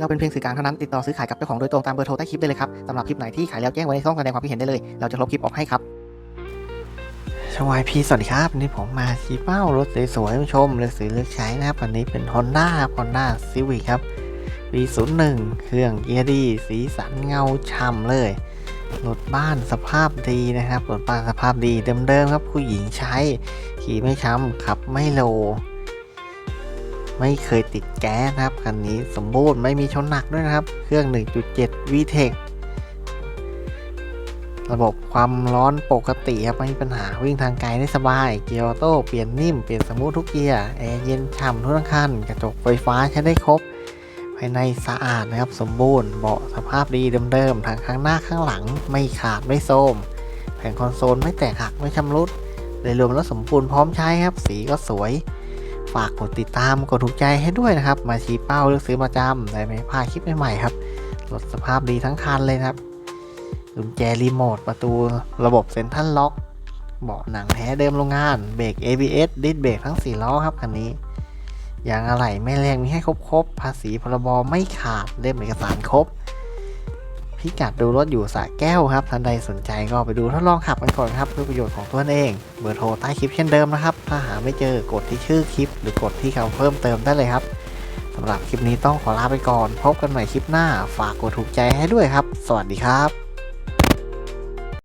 เราเป็นเพียงสื่อกลางเท่านั้นติดต่อซื้อขายกับเจ้าของโดยตรงตามเบอร์โทรใต้คลิปได้เลยครับสำหรับคลิปไหนที่ขายแล้วแจ้งไว้ในช่องแสดงความคิดเห็นได้เลย เราจะลบคลิปออกให้ครับชวายพีสวัสดีครับวันนี้ผมมาชี้เป้ารถสวยๆชมเลือกซื้อเลือกใช้นะครับวันนี้เป็น Honda Honda Civic ครับ B01 เครื่องเกียร์ดีสีสันเงาช่ำเลยรถบ้านสภาพดีนะครับรถบ้านสภาพดีเดิมๆครับผู้หญิงใช้ ขี่ไม่ช้ำขับไม่โล ไม่เคยติดแก๊สครับคันนี้สมบูรณ์ไม่มีชนหนักด้วยนะครับ เครื่อง 1.7 VTEC ระบบความร้อนปกติครับไม่มีปัญหาวิ่งทางไกลได้สบาย เกียร์ออโต้เปลี่ยนนิ่ม เปลี่ยนสมูททุกเกียร์แอร์เย็นฉ่ำทุกทั้งคัน กระจกไฟฟ้าใช้ได้ครบ ภายในสะอาดนะครับสมบูรณ์เบาะสภาพดีเดิมๆทั้งข้างหน้าข้างหลังไม่ขาดไม่โทมแผงคอนโซลไม่แตกหักไม่ชำรุดโดยรวมแล้วสมบูรณ์พร้อมใช้ครับสีก็สวย ฝากกดติดตามกดถูกใจให้ด้วยนะครับ มาชี้เป้าเลือกซื้อประจำได้ไม่พลาดคลิปใหม่ๆครับรถสภาพดีทั้งคันเลยครับกุญแจรีโมทประตูระบบเซ็นทรัลล็อกเบาะหนังแท้เดิมโรงงานเบรก ABS ดิสเบรกทั้ง4ล้อครับคันนี้ยางอะไหล่ไม่แรงมีให้ครบๆภาษีพรบไม่ขาดเล่มเอกสารครบ พิกัดดูรถอยู่สระแก้วครับท่านใดสนใจก็ไปดูทดลองขับกันก่อนครับเพื่อประโยชน์ของตัวเอง เบอร์โทรใต้คลิปเช่นเดิมนะครับ ถ้าหาไม่เจอกดที่ชื่อคลิป หรือกดที่คำเพิ่มเติมได้เลยครับสำหรับคลิปนี้ต้องขอลาไปก่อน พบกันใหม่คลิปหน้า ฝากกดถูกใจให้ด้วยครับ สวัสดีครับ